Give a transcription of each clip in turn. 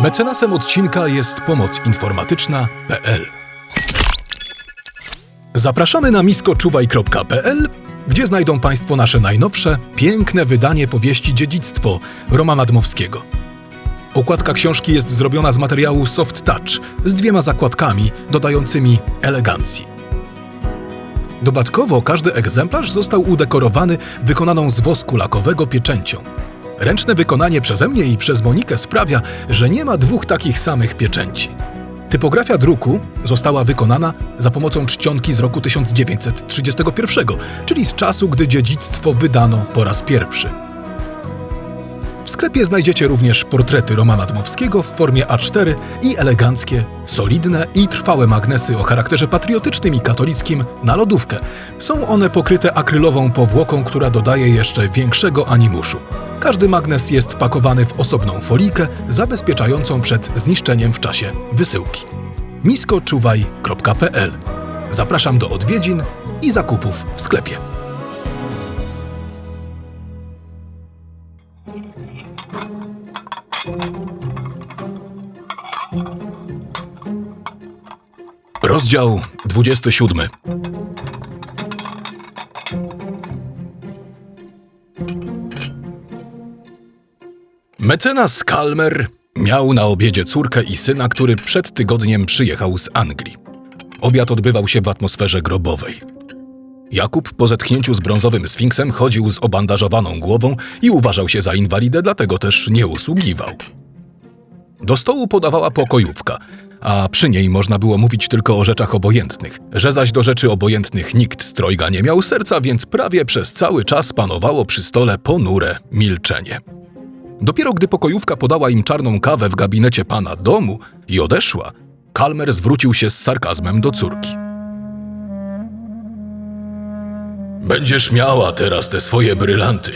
Mecenasem odcinka jest pomoc informatyczna.pl. Zapraszamy na miskoczuwaj.pl, gdzie znajdą Państwo nasze najnowsze, piękne wydanie powieści Dziedzictwo Romana Dmowskiego. Okładka książki jest zrobiona z materiału Soft Touch z dwiema zakładkami dodającymi elegancji. Dodatkowo każdy egzemplarz został udekorowany wykonaną z wosku lakowego pieczęcią. Ręczne wykonanie przeze mnie i przez Monikę sprawia, że nie ma dwóch takich samych pieczęci. Typografia druku została wykonana za pomocą czcionki z roku 1931, czyli z czasu, gdy dziedzictwo wydano po raz pierwszy. W sklepie znajdziecie również portrety Romana Dmowskiego w formie A4 i eleganckie, solidne i trwałe magnesy o charakterze patriotycznym i katolickim na lodówkę. Są one pokryte akrylową powłoką, która dodaje jeszcze większego animuszu. Każdy magnes jest pakowany w osobną folijkę zabezpieczającą przed zniszczeniem w czasie wysyłki. miskoczuwaj.pl Zapraszam do odwiedzin i zakupów w sklepie. Rozdział 27. Mecenas Kalmer miał na obiedzie córkę i syna, który przed tygodniem przyjechał z Anglii. Obiad odbywał się w atmosferze grobowej. Jakub po zetknięciu z brązowym sfinksem chodził z obandażowaną głową i uważał się za inwalidę, dlatego też nie usługiwał. Do stołu podawała pokojówka, a przy niej można było mówić tylko o rzeczach obojętnych, że zaś do rzeczy obojętnych nikt z trojga nie miał serca, więc prawie przez cały czas panowało przy stole ponure milczenie. Dopiero gdy pokojówka podała im czarną kawę w gabinecie pana domu i odeszła, Kalmer zwrócił się z sarkazmem do córki. Będziesz miała teraz te swoje brylanty.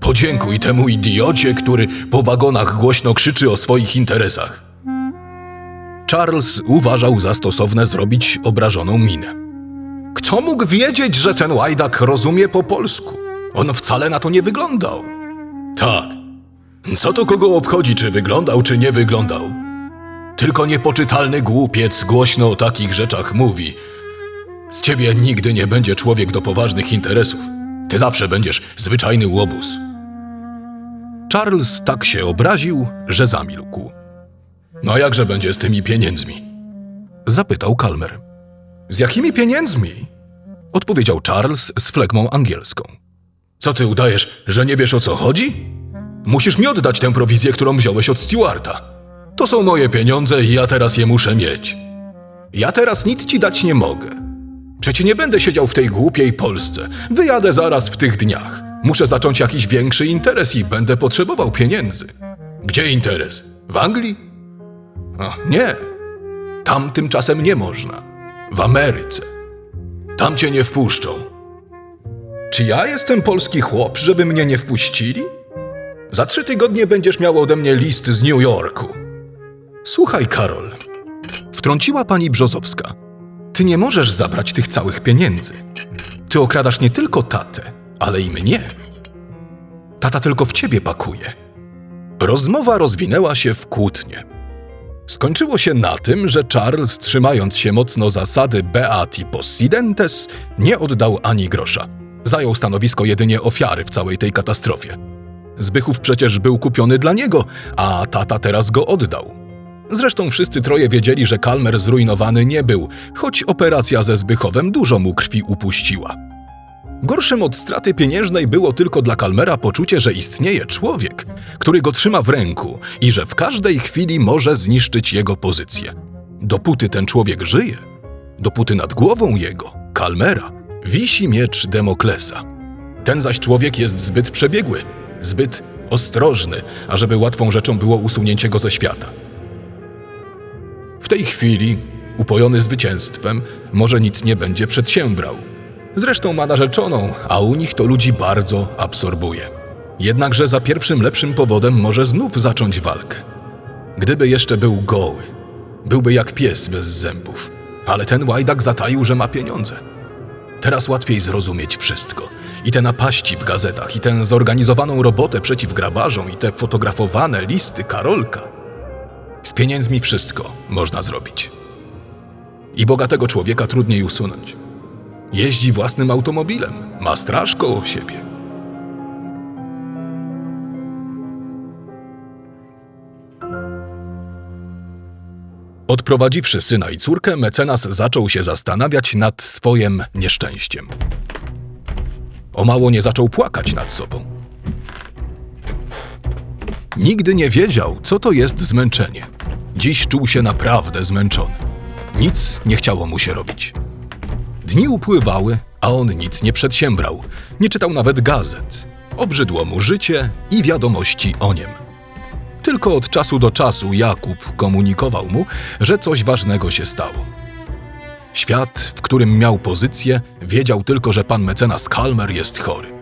Podziękuj temu idiocie, który po wagonach głośno krzyczy o swoich interesach. Charles uważał za stosowne zrobić obrażoną minę. Kto mógł wiedzieć, że ten łajdak rozumie po polsku? On wcale na to nie wyglądał. Tak. Co to kogo obchodzi, czy wyglądał, czy nie wyglądał? Tylko niepoczytalny głupiec głośno o takich rzeczach mówi. Z ciebie nigdy nie będzie człowiek do poważnych interesów. Ty zawsze będziesz zwyczajny łobuz. Charles tak się obraził, że zamilkł. No jakże będzie z tymi pieniędzmi? Zapytał Kalmer. Z jakimi pieniędzmi? Odpowiedział Charles z flegmą angielską. Co ty udajesz, że nie wiesz o co chodzi? Musisz mi oddać tę prowizję, którą wziąłeś od Stewarta. To są moje pieniądze i ja teraz je muszę mieć. Ja teraz nic ci dać nie mogę. Przecie nie będę siedział w tej głupiej Polsce. Wyjadę zaraz w tych dniach. Muszę zacząć jakiś większy interes i będę potrzebował pieniędzy. Gdzie interes? W Anglii? A, nie. Tam tymczasem nie można. W Ameryce. Tam cię nie wpuszczą. Czy ja jestem polski chłop, żeby mnie nie wpuścili? Za trzy tygodnie będziesz miał ode mnie list z New Yorku. Słuchaj, Karol. Wtrąciła pani Brzozowska. Ty nie możesz zabrać tych całych pieniędzy. Ty okradasz nie tylko tatę, ale i mnie. Tata tylko w ciebie pakuje. Rozmowa rozwinęła się w kłótnie. Skończyło się na tym, że Charles, trzymając się mocno zasady Beati Possidentes, nie oddał ani grosza. Zajął stanowisko jedynie ofiary w całej tej katastrofie. Zbychów przecież był kupiony dla niego, a tata teraz go oddał. Zresztą wszyscy troje wiedzieli, że Kalmer zrujnowany nie był, choć operacja ze Zbychowem dużo mu krwi upuściła. Gorszym od straty pieniężnej było tylko dla Kalmera poczucie, że istnieje człowiek, który go trzyma w ręku i że w każdej chwili może zniszczyć jego pozycję. Dopóty ten człowiek żyje, dopóty nad głową jego, Kalmera, wisi miecz Demoklesa. Ten zaś człowiek jest zbyt przebiegły, zbyt ostrożny, ażeby łatwą rzeczą było usunięcie go ze świata. W tej chwili, upojony zwycięstwem, może nic nie będzie przedsiębrał. Zresztą ma narzeczoną, a u nich to ludzi bardzo absorbuje. Jednakże za pierwszym lepszym powodem może znów zacząć walkę. Gdyby jeszcze był goły, byłby jak pies bez zębów, ale ten łajdak zataił, że ma pieniądze. Teraz łatwiej zrozumieć wszystko. I te napaści w gazetach, i tę zorganizowaną robotę przeciw grabarzom, i te fotografowane listy Karolka. Z pieniędzmi wszystko można zrobić. I bogatego człowieka trudniej usunąć. Jeździ własnym automobilem, ma straż koło siebie. Odprowadziwszy syna i córkę, mecenas zaczął się zastanawiać nad swoim nieszczęściem. O mało nie zaczął płakać nad sobą. Nigdy nie wiedział, co to jest zmęczenie. Dziś czuł się naprawdę zmęczony. Nic nie chciało mu się robić. Dni upływały, a on nic nie przedsiębrał. Nie czytał nawet gazet. Obrzydło mu życie i wiadomości o niem. Tylko od czasu do czasu Jakub komunikował mu, że coś ważnego się stało. Świat, w którym miał pozycję, wiedział tylko, że pan mecenas Kalmer jest chory.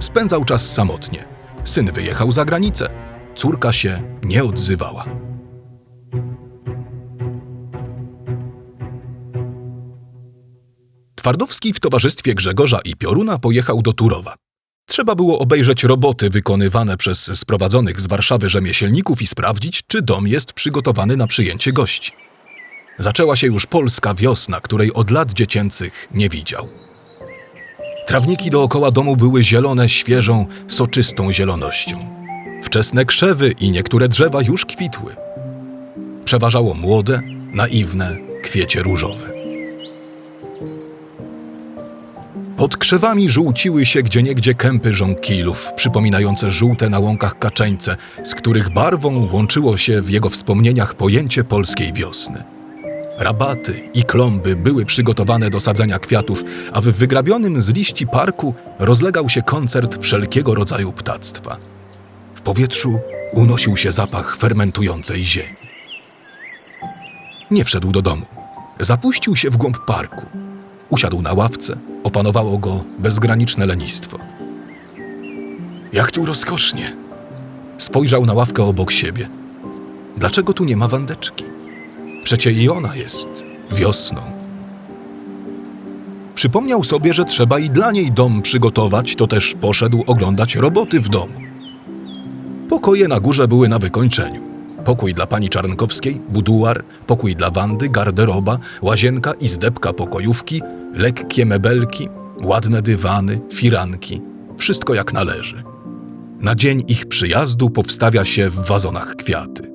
Spędzał czas samotnie. Syn wyjechał za granicę. Córka się nie odzywała. Twardowski w towarzystwie Grzegorza i Pioruna pojechał do Turowa. Trzeba było obejrzeć roboty wykonywane przez sprowadzonych z Warszawy rzemieślników i sprawdzić, czy dom jest przygotowany na przyjęcie gości. Zaczęła się już polska wiosna, której od lat dziecięcych nie widział. Trawniki dookoła domu były zielone świeżą, soczystą zielonością. Wczesne krzewy i niektóre drzewa już kwitły. Przeważało młode, naiwne kwiecie różowe. Pod krzewami żółciły się gdzieniegdzie kępy żonkilów, przypominające żółte na łąkach kaczeńce, z których barwą łączyło się w jego wspomnieniach pojęcie polskiej wiosny. Rabaty i klomby były przygotowane do sadzenia kwiatów, a w wygrabionym z liści parku rozlegał się koncert wszelkiego rodzaju ptactwa. W powietrzu unosił się zapach fermentującej ziemi. Nie wszedł do domu. Zapuścił się w głąb parku. Usiadł na ławce, opanowało go bezgraniczne lenistwo. Jak tu rozkosznie! Spojrzał na ławkę obok siebie. Dlaczego tu nie ma wandeczki? Przecie i ona jest wiosną. Przypomniał sobie, że trzeba i dla niej dom przygotować, to też poszedł oglądać roboty w domu. Pokoje na górze były na wykończeniu. Pokój dla pani Czarnkowskiej, buduar, pokój dla Wandy, garderoba, łazienka i zdebka pokojówki, lekkie mebelki, ładne dywany, firanki. Wszystko jak należy. Na dzień ich przyjazdu powstawia się w wazonach kwiaty.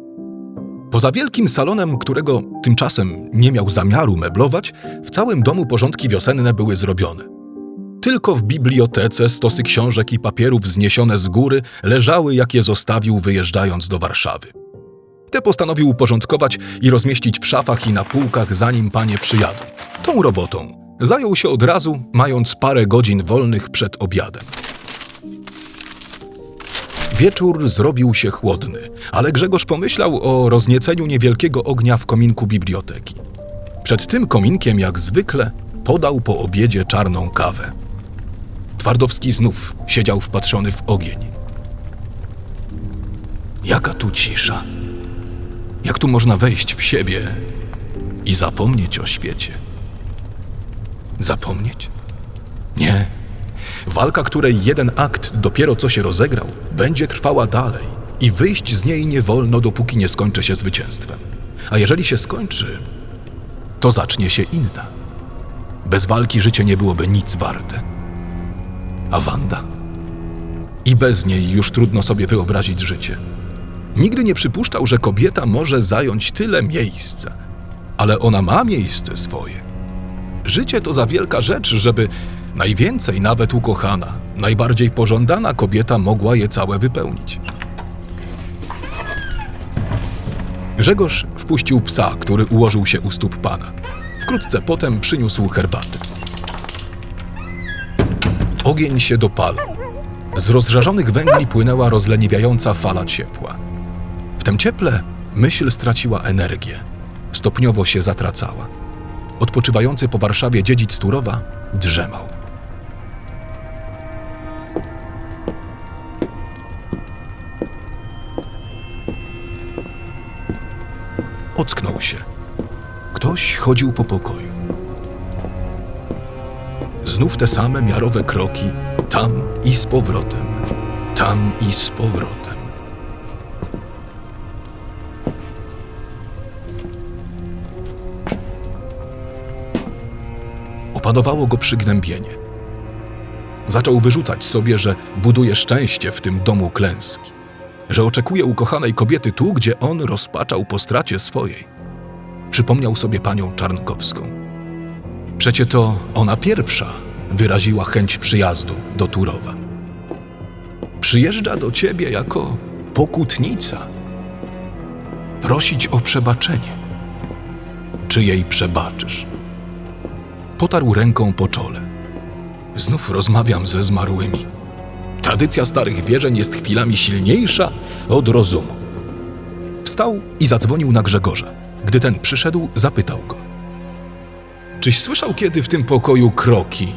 Poza wielkim salonem, którego tymczasem nie miał zamiaru meblować, w całym domu porządki wiosenne były zrobione. Tylko w bibliotece stosy książek i papierów zniesione z góry leżały, jak je zostawił wyjeżdżając do Warszawy. Te postanowił uporządkować i rozmieścić w szafach i na półkach, zanim panie przyjadą. Tą robotą zajął się od razu, mając parę godzin wolnych przed obiadem. Wieczór zrobił się chłodny, ale Grzegorz pomyślał o roznieceniu niewielkiego ognia w kominku biblioteki. Przed tym kominkiem, jak zwykle, podał po obiedzie czarną kawę. Twardowski znów siedział wpatrzony w ogień. Jaka tu cisza. Jak tu można wejść w siebie i zapomnieć o świecie? Zapomnieć? Nie. Walka, której jeden akt dopiero co się rozegrał, będzie trwała dalej i wyjść z niej nie wolno, dopóki nie skończy się zwycięstwem. A jeżeli się skończy, to zacznie się inna. Bez walki życie nie byłoby nic warte. A Wanda? I bez niej już trudno sobie wyobrazić życie. Nigdy nie przypuszczał, że kobieta może zająć tyle miejsca, ale ona ma miejsce swoje. Życie to za wielka rzecz, żeby najwięcej, nawet ukochana, najbardziej pożądana kobieta mogła je całe wypełnić. Grzegorz wpuścił psa, który ułożył się u stóp pana. Wkrótce potem przyniósł herbatę. Ogień się dopalał. Z rozżarzonych węgli płynęła rozleniwiająca fala ciepła. W tym cieple myśl straciła energię. Stopniowo się zatracała. Odpoczywający po Warszawie dziedzic Turowa drzemał. Ocknął się. Ktoś chodził po pokoju. Znów te same miarowe kroki, tam i z powrotem, tam i z powrotem. Napanowało go przygnębienie. Zaczął wyrzucać sobie, że buduje szczęście w tym domu klęski, że oczekuje ukochanej kobiety tu, gdzie on rozpaczał po stracie swojej. Przypomniał sobie panią Czarnkowską. Przecie to ona pierwsza wyraziła chęć przyjazdu do Turowa. Przyjeżdża do ciebie jako pokutnica. Prosić o przebaczenie. Czy jej przebaczysz? Potarł ręką po czole. Znów rozmawiam ze zmarłymi. Tradycja starych wierzeń jest chwilami silniejsza od rozumu. Wstał i zadzwonił na Grzegorza. Gdy ten przyszedł, zapytał go. Czyś słyszał kiedy w tym pokoju kroki?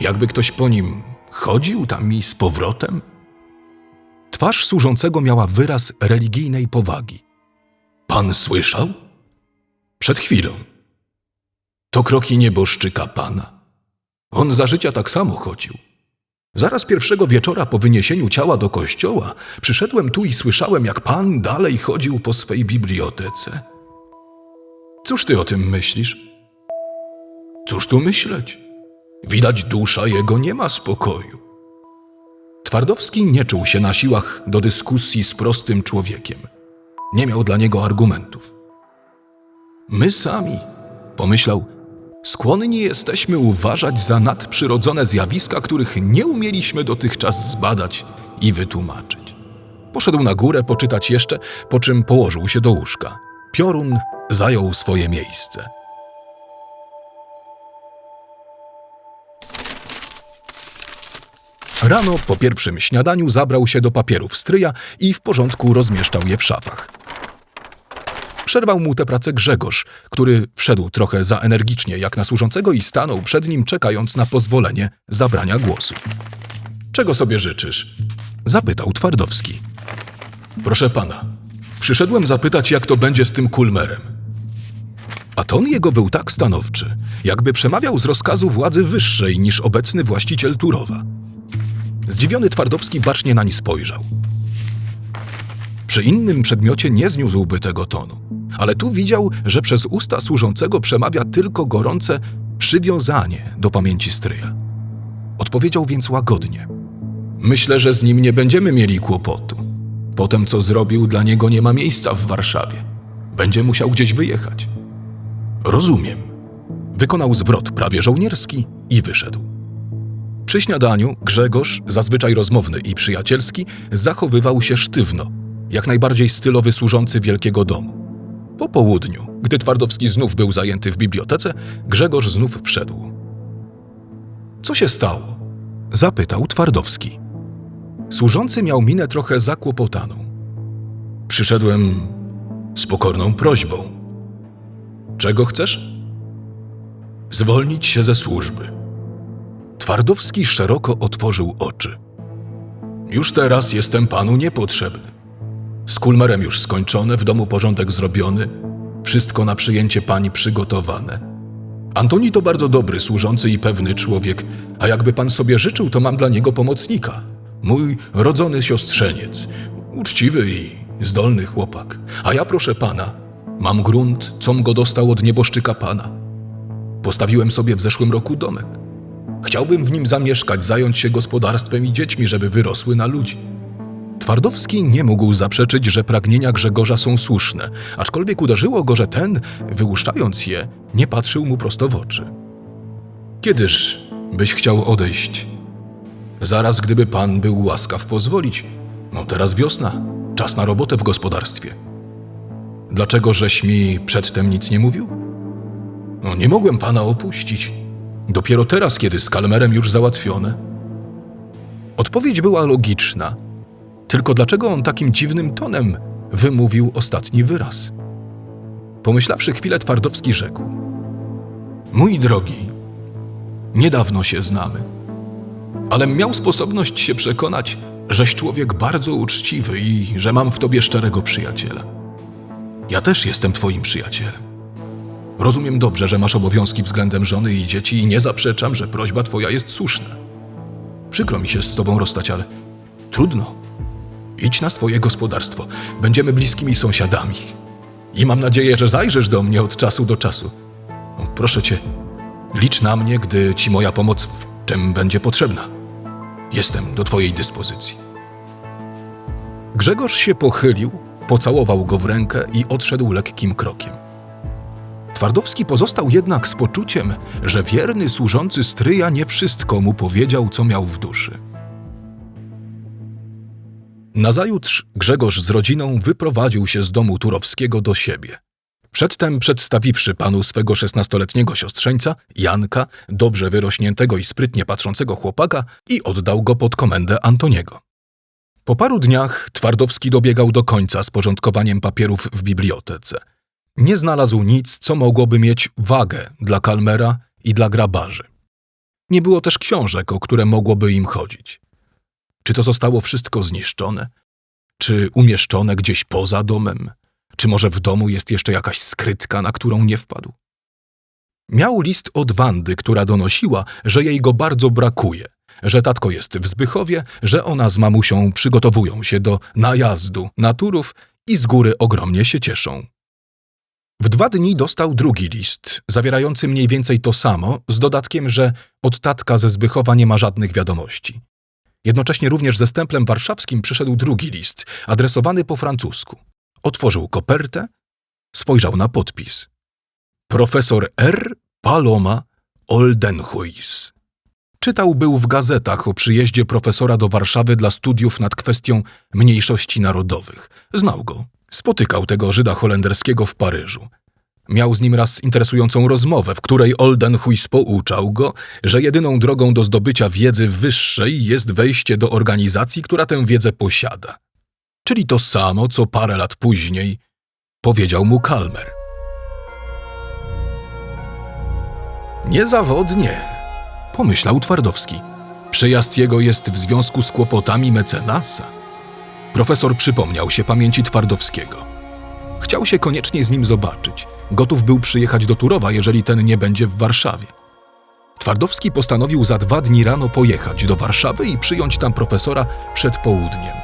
Jakby ktoś po nim chodził tam i z powrotem? Twarz służącego miała wyraz religijnej powagi. Pan słyszał? Przed chwilą. To kroki nieboszczyka pana. On za życia tak samo chodził. Zaraz pierwszego wieczora po wyniesieniu ciała do kościoła przyszedłem tu i słyszałem, jak pan dalej chodził po swej bibliotece. Cóż ty o tym myślisz? Cóż tu myśleć? Widać, dusza jego nie ma spokoju. Twardowski nie czuł się na siłach do dyskusji z prostym człowiekiem. Nie miał dla niego argumentów. My sami, pomyślał, skłonni jesteśmy uważać za nadprzyrodzone zjawiska, których nie umieliśmy dotychczas zbadać i wytłumaczyć. Poszedł na górę poczytać jeszcze, po czym położył się do łóżka. Piorun zajął swoje miejsce. Rano po pierwszym śniadaniu zabrał się do papierów stryja i w porządku rozmieszczał je w szafach. Przerwał mu tę pracę Grzegorz, który wszedł trochę za energicznie jak na służącego i stanął przed nim, czekając na pozwolenie zabrania głosu. Czego sobie życzysz? zapytał Twardowski. Proszę pana, przyszedłem zapytać, jak to będzie z tym kulmerem. A ton jego był tak stanowczy, jakby przemawiał z rozkazu władzy wyższej niż obecny właściciel Turowa. Zdziwiony Twardowski bacznie nań spojrzał. Przy innym przedmiocie nie zniósłby tego tonu, ale tu widział, że przez usta służącego przemawia tylko gorące przywiązanie do pamięci stryja. Odpowiedział więc łagodnie. Myślę, że z nim nie będziemy mieli kłopotu. Potem, co zrobił, dla niego nie ma miejsca w Warszawie. Będzie musiał gdzieś wyjechać. Rozumiem. Wykonał zwrot prawie żołnierski i wyszedł. Przy śniadaniu Grzegorz, zazwyczaj rozmowny i przyjacielski, zachowywał się sztywno, jak najbardziej stylowy służący wielkiego domu. Po południu, gdy Twardowski znów był zajęty w bibliotece, Grzegorz znów wszedł. Co się stało? Zapytał Twardowski. Służący miał minę trochę zakłopotaną. Przyszedłem z pokorną prośbą. Czego chcesz? Zwolnić się ze służby. Twardowski szeroko otworzył oczy. Już teraz jestem panu niepotrzebny. Z kulmerem już skończone, w domu porządek zrobiony, wszystko na przyjęcie pani przygotowane. Antoni to bardzo dobry, służący i pewny człowiek, a jakby pan sobie życzył, to mam dla niego pomocnika. Mój rodzony siostrzeniec, uczciwy i zdolny chłopak. A ja proszę pana, mam grunt, com go dostał od nieboszczyka pana. Postawiłem sobie w zeszłym roku domek. Chciałbym w nim zamieszkać, zająć się gospodarstwem i dziećmi, żeby wyrosły na ludzi. Twardowski nie mógł zaprzeczyć, że pragnienia Grzegorza są słuszne, aczkolwiek uderzyło go, że ten, wyłuszczając je, nie patrzył mu prosto w oczy. Kiedyż byś chciał odejść? Zaraz, gdyby pan był łaskaw pozwolić. No teraz wiosna, czas na robotę w gospodarstwie. Dlaczego żeś mi przedtem nic nie mówił? No nie mogłem pana opuścić. Dopiero teraz, kiedy z Kalmerem już załatwione. Odpowiedź była logiczna. Tylko dlaczego on takim dziwnym tonem wymówił ostatni wyraz? Pomyślawszy chwilę, Twardowski rzekł: Mój drogi, niedawno się znamy, ale miał sposobność się przekonać, żeś człowiek bardzo uczciwy i że mam w tobie szczerego przyjaciela. Ja też jestem twoim przyjacielem. Rozumiem dobrze, że masz obowiązki względem żony i dzieci i nie zaprzeczam, że prośba twoja jest słuszna. Przykro mi się z tobą rozstać, ale trudno. Idź na swoje gospodarstwo. Będziemy bliskimi sąsiadami. I mam nadzieję, że zajrzysz do mnie od czasu do czasu. Proszę cię, Licz na mnie, gdy ci moja pomoc w czym będzie potrzebna. Jestem do twojej dyspozycji. Grzegorz się pochylił, pocałował go w rękę i odszedł lekkim krokiem. Twardowski pozostał jednak z poczuciem, że wierny służący stryja nie wszystko mu powiedział, co miał w duszy. Nazajutrz Grzegorz z rodziną wyprowadził się z domu Turowskiego do siebie. Przedtem przedstawiwszy panu swego szesnastoletniego siostrzeńca, Janka, dobrze wyrośniętego i sprytnie patrzącego chłopaka i oddał go pod komendę Antoniego. Po paru dniach Twardowski dobiegał do końca z porządkowaniem papierów w bibliotece. Nie znalazł nic, co mogłoby mieć wagę dla Kalmera i dla grabarzy. Nie było też książek, o które mogłoby im chodzić. Czy to zostało wszystko zniszczone? Czy umieszczone gdzieś poza domem? Czy może w domu jest jeszcze jakaś skrytka, na którą nie wpadł? Miał list od Wandy, która donosiła, że jej go bardzo brakuje, że tatko jest w Zbychowie, że ona z mamusią przygotowują się do najazdu na Turów i z góry ogromnie się cieszą. W dwa dni dostał drugi list, zawierający mniej więcej to samo, z dodatkiem, że od tatka ze Zbychowa nie ma żadnych wiadomości. Jednocześnie również ze stemplem warszawskim przyszedł drugi list, adresowany po francusku. Otworzył kopertę, spojrzał na podpis. Profesor R. Paloma Oldenhuis. Czytał był w gazetach o przyjeździe profesora do Warszawy dla studiów nad kwestią mniejszości narodowych. Znał go. Spotykał tego Żyda holenderskiego w Paryżu. Miał z nim raz interesującą rozmowę, w której Oldenhuis pouczał go, że jedyną drogą do zdobycia wiedzy wyższej jest wejście do organizacji, która tę wiedzę posiada. Czyli to samo, co parę lat później powiedział mu Kalmer. Niezawodnie, pomyślał Twardowski. Przyjazd jego jest w związku z kłopotami mecenasa. Profesor przypomniał się pamięci Twardowskiego. Chciał się koniecznie z nim zobaczyć. Gotów był przyjechać do Turowa, jeżeli ten nie będzie w Warszawie. Twardowski postanowił za dwa dni rano pojechać do Warszawy i przyjąć tam profesora przed południem.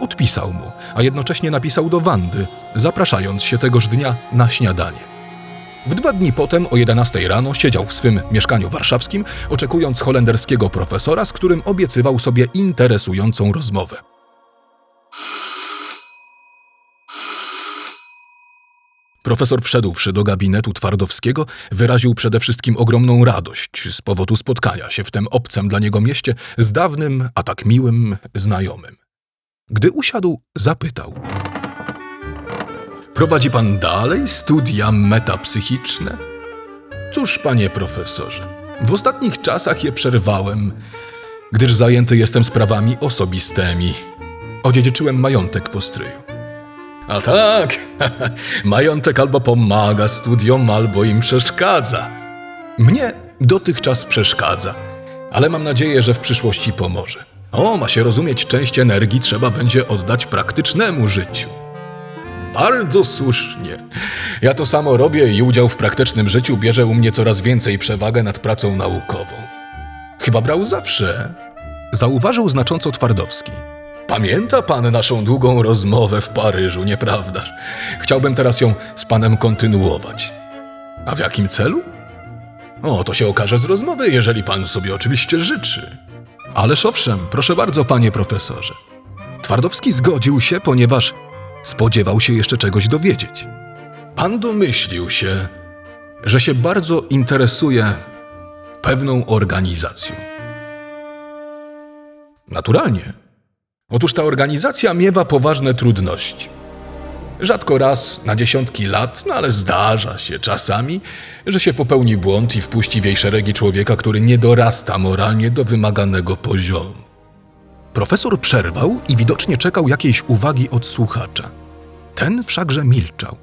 Odpisał mu, a jednocześnie napisał do Wandy, zapraszając się tegoż dnia na śniadanie. W dwa dni potem o 11 rano siedział w swym mieszkaniu warszawskim, oczekując holenderskiego profesora, z którym obiecywał sobie interesującą rozmowę. Profesor wszedłszy do gabinetu Twardowskiego, wyraził przede wszystkim ogromną radość z powodu spotkania się w tym obcym dla niego mieście z dawnym, a tak miłym znajomym. Gdy usiadł, zapytał: Prowadzi pan dalej studia metapsychiczne? Cóż, panie profesorze, w ostatnich czasach je przerwałem, gdyż zajęty jestem sprawami osobistymi. Odziedziczyłem majątek po stryju. A tak, majątek albo pomaga studiom, albo im przeszkadza. Mnie dotychczas przeszkadza, ale mam nadzieję, że w przyszłości pomoże. O, ma się rozumieć, część energii trzeba będzie oddać praktycznemu życiu. Bardzo słusznie. Ja to samo robię i udział w praktycznym życiu bierze u mnie coraz więcej przewagę nad pracą naukową. Chyba brał zawsze. Zauważył znacząco Twardowski. Pamięta pan naszą długą rozmowę w Paryżu, nieprawdaż? Chciałbym teraz ją z panem kontynuować. A w jakim celu? O, to się okaże z rozmowy, jeżeli pan sobie oczywiście życzy. Ależ owszem, proszę bardzo, panie profesorze. Twardowski zgodził się, ponieważ spodziewał się jeszcze czegoś dowiedzieć. Pan domyślił się, że się bardzo interesuje pewną organizacją. Naturalnie. Otóż ta organizacja miewa poważne trudności. Rzadko raz na dziesiątki lat, no ale zdarza się czasami, że się popełni błąd i wpuści w jej szeregi człowieka, który nie dorasta moralnie do wymaganego poziomu. Profesor przerwał i widocznie czekał jakiejś uwagi od słuchacza. Ten wszakże milczał.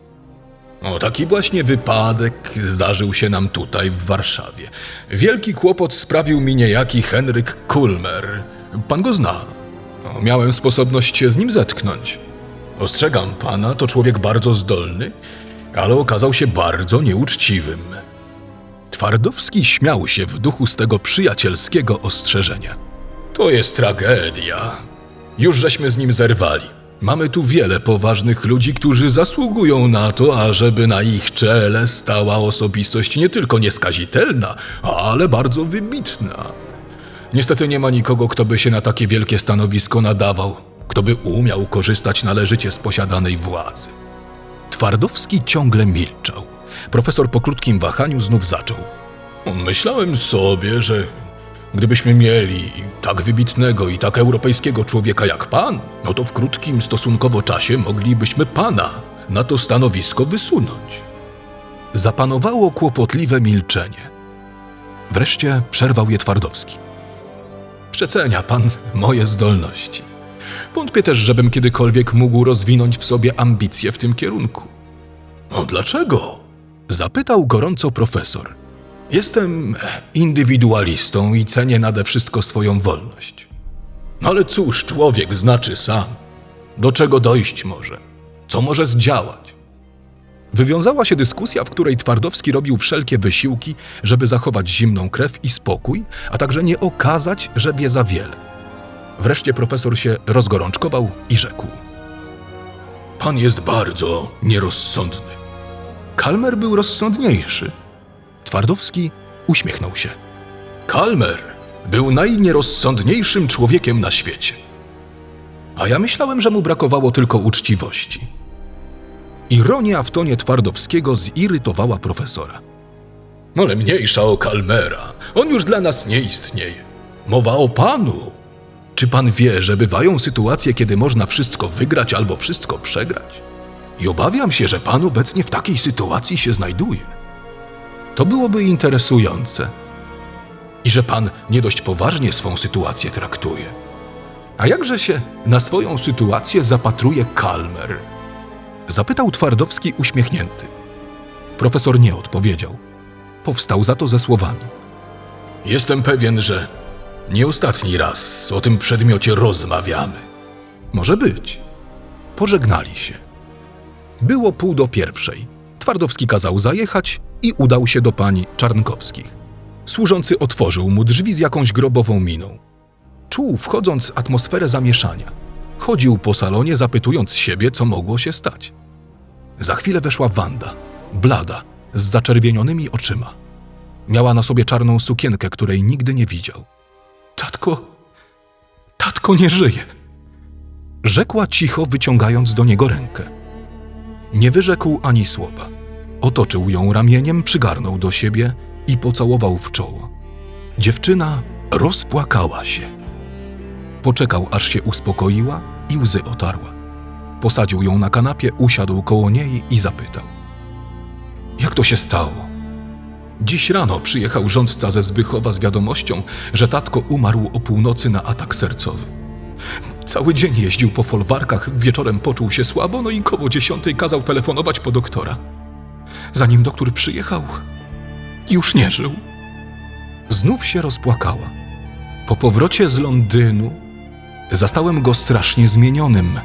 O taki właśnie wypadek zdarzył się nam tutaj w Warszawie. Wielki kłopot sprawił mi niejaki Henryk Kulmer. Pan go zna. No, miałem sposobność się z nim zetknąć. Ostrzegam pana, to człowiek bardzo zdolny, ale okazał się bardzo nieuczciwym. Twardowski śmiał się w duchu z tego przyjacielskiego ostrzeżenia. To jest tragedia. Już żeśmy z nim zerwali. Mamy tu wiele poważnych ludzi, którzy zasługują na to, ażeby na ich czele stała osobistość nie tylko nieskazitelna, ale bardzo wybitna. Niestety nie ma nikogo, kto by się na takie wielkie stanowisko nadawał, kto by umiał korzystać należycie z posiadanej władzy. Twardowski ciągle milczał. Profesor po krótkim wahaniu znów zaczął. Myślałem sobie, że gdybyśmy mieli tak wybitnego i tak europejskiego człowieka jak pan, no to w krótkim stosunkowo czasie moglibyśmy pana na to stanowisko wysunąć. Zapanowało kłopotliwe milczenie. Wreszcie przerwał je Twardowski. Przecenia pan moje zdolności. Wątpię też, żebym kiedykolwiek mógł rozwinąć w sobie ambicje w tym kierunku. No dlaczego? Zapytał gorąco profesor. Jestem indywidualistą i cenię nade wszystko swoją wolność. No ale cóż człowiek znaczy sam? Do czego dojść może? Co może zdziałać? Wywiązała się dyskusja, w której Twardowski robił wszelkie wysiłki, żeby zachować zimną krew i spokój, a także nie okazać, że wie za wiele. Wreszcie profesor się rozgorączkował i rzekł: Pan jest bardzo nierozsądny. Kalmer był rozsądniejszy. Twardowski uśmiechnął się. Kalmer był najnierozsądniejszym człowiekiem na świecie. A ja myślałem, że mu brakowało tylko uczciwości. Ironia w tonie Twardowskiego zirytowała profesora. Ale mniejsza o Kalmera. On już dla nas nie istnieje. Mowa o panu. Czy pan wie, że bywają sytuacje, kiedy można wszystko wygrać albo wszystko przegrać? I obawiam się, że pan obecnie w takiej sytuacji się znajduje. To byłoby interesujące. I że pan nie dość poważnie swą sytuację traktuje. A jakże się na swoją sytuację zapatruje Kalmer? Zapytał Twardowski uśmiechnięty. Profesor nie odpowiedział. Powstał za to ze słowami. Jestem pewien, że nie ostatni raz o tym przedmiocie rozmawiamy. Może być. Pożegnali się. Było pół do pierwszej. Twardowski kazał zajechać i udał się do pani Czarnkowskich. Służący otworzył mu drzwi z jakąś grobową miną. Czuł wchodząc atmosferę zamieszania. Chodził po salonie, zapytując siebie, co mogło się stać. Za chwilę weszła Wanda, blada, z zaczerwienionymi oczyma. Miała na sobie czarną sukienkę, której nigdy nie widział. Tatko, tatko nie żyje. Rzekła cicho, wyciągając do niego rękę. Nie wyrzekł ani słowa. Otoczył ją ramieniem, przygarnął do siebie i pocałował w czoło. Dziewczyna rozpłakała się. Poczekał, aż się uspokoiła i łzy otarła. Posadził ją na kanapie, usiadł koło niej i zapytał: Jak to się stało? Dziś rano przyjechał rządca ze Zbychowa z wiadomością, że tatko umarł o północy na atak sercowy. Cały dzień jeździł po folwarkach, wieczorem poczuł się słabo, no i koło dziesiątej kazał telefonować po doktora. Zanim doktor przyjechał, już nie żył. Znów się rozpłakała. Po powrocie z Londynu zastałem go strasznie zmienionym.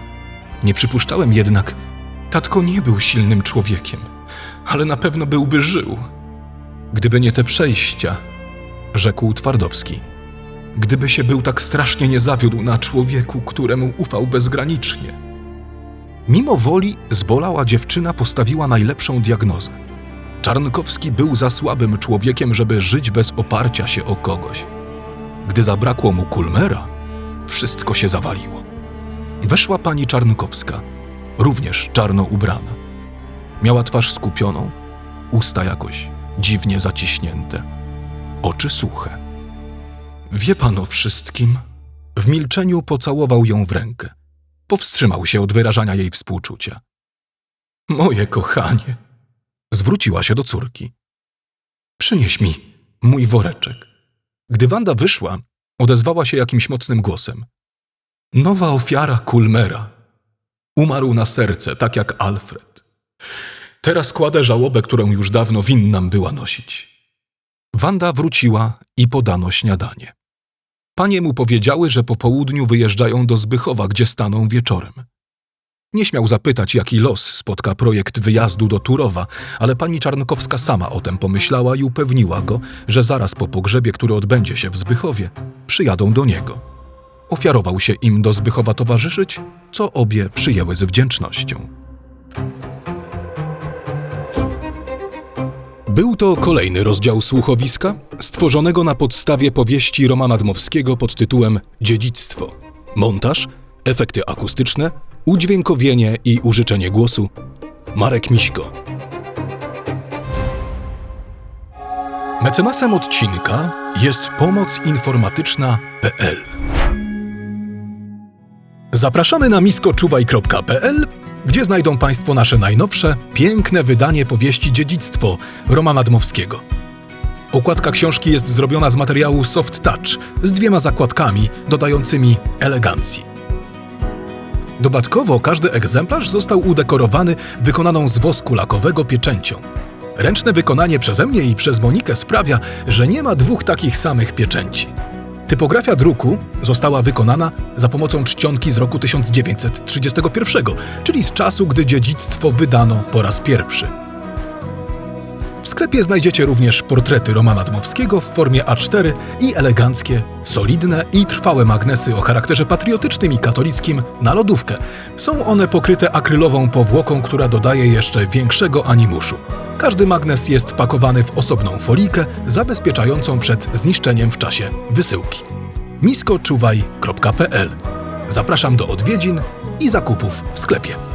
Nie przypuszczałem jednak, tatko nie był silnym człowiekiem, ale na pewno byłby żył. Gdyby nie te przejścia, rzekł Twardowski. Gdyby się był tak strasznie nie zawiódł na człowieku, któremu ufał bezgranicznie. Mimo woli zbolała dziewczyna postawiła najlepszą diagnozę. Czarnkowski był za słabym człowiekiem, żeby żyć bez oparcia się o kogoś. Gdy zabrakło mu Kulmera, wszystko się zawaliło. Weszła pani Czarnkowska, również czarno ubrana. Miała twarz skupioną, usta jakoś dziwnie zaciśnięte, oczy suche. Wie pan o wszystkim? W milczeniu pocałował ją w rękę. Powstrzymał się od wyrażania jej współczucia. Moje kochanie, zwróciła się do córki. Przynieś mi mój woreczek. Gdy Wanda wyszła, odezwała się jakimś mocnym głosem. Nowa ofiara Kulmera. Umarł na serce, tak jak Alfred. Teraz kładę żałobę, którą już dawno winnam była nosić. Wanda wróciła i podano śniadanie. Panie mu powiedziały, że po południu wyjeżdżają do Zbychowa, gdzie staną wieczorem. Nie śmiał zapytać, jaki los spotka projekt wyjazdu do Turowa, ale pani Czarnkowska sama o tym pomyślała i upewniła go, że zaraz po pogrzebie, który odbędzie się w Zbychowie, przyjadą do niego. Ofiarował się im do Zbychowa towarzyszyć, co obie przyjęły z wdzięcznością. Był to kolejny rozdział słuchowiska, stworzonego na podstawie powieści Romana Dmowskiego pod tytułem Dziedzictwo. Montaż, efekty akustyczne, udźwiękowienie i użyczenie głosu Marek Miśko. Mecenasem odcinka jest pomoc informatyczna.pl. Zapraszamy na miskoczuwaj.pl, gdzie znajdą Państwo nasze najnowsze, piękne wydanie powieści Dziedzictwo Romana Dmowskiego. Okładka książki jest zrobiona z materiału Soft Touch z dwiema zakładkami dodającymi elegancji. Dodatkowo każdy egzemplarz został udekorowany wykonaną z wosku lakowego pieczęcią. Ręczne wykonanie przeze mnie i przez Monikę sprawia, że nie ma dwóch takich samych pieczęci. Typografia druku została wykonana za pomocą czcionki z roku 1931, czyli z czasu, gdy dziedzictwo wydano po raz pierwszy. W sklepie znajdziecie również portrety Romana Dmowskiego w formie A4 i eleganckie, solidne i trwałe magnesy o charakterze patriotycznym i katolickim na lodówkę. Są one pokryte akrylową powłoką, która dodaje jeszcze większego animuszu. Każdy magnes jest pakowany w osobną folikę zabezpieczającą przed zniszczeniem w czasie wysyłki. miskoczuwaj.pl Zapraszam do odwiedzin i zakupów w sklepie.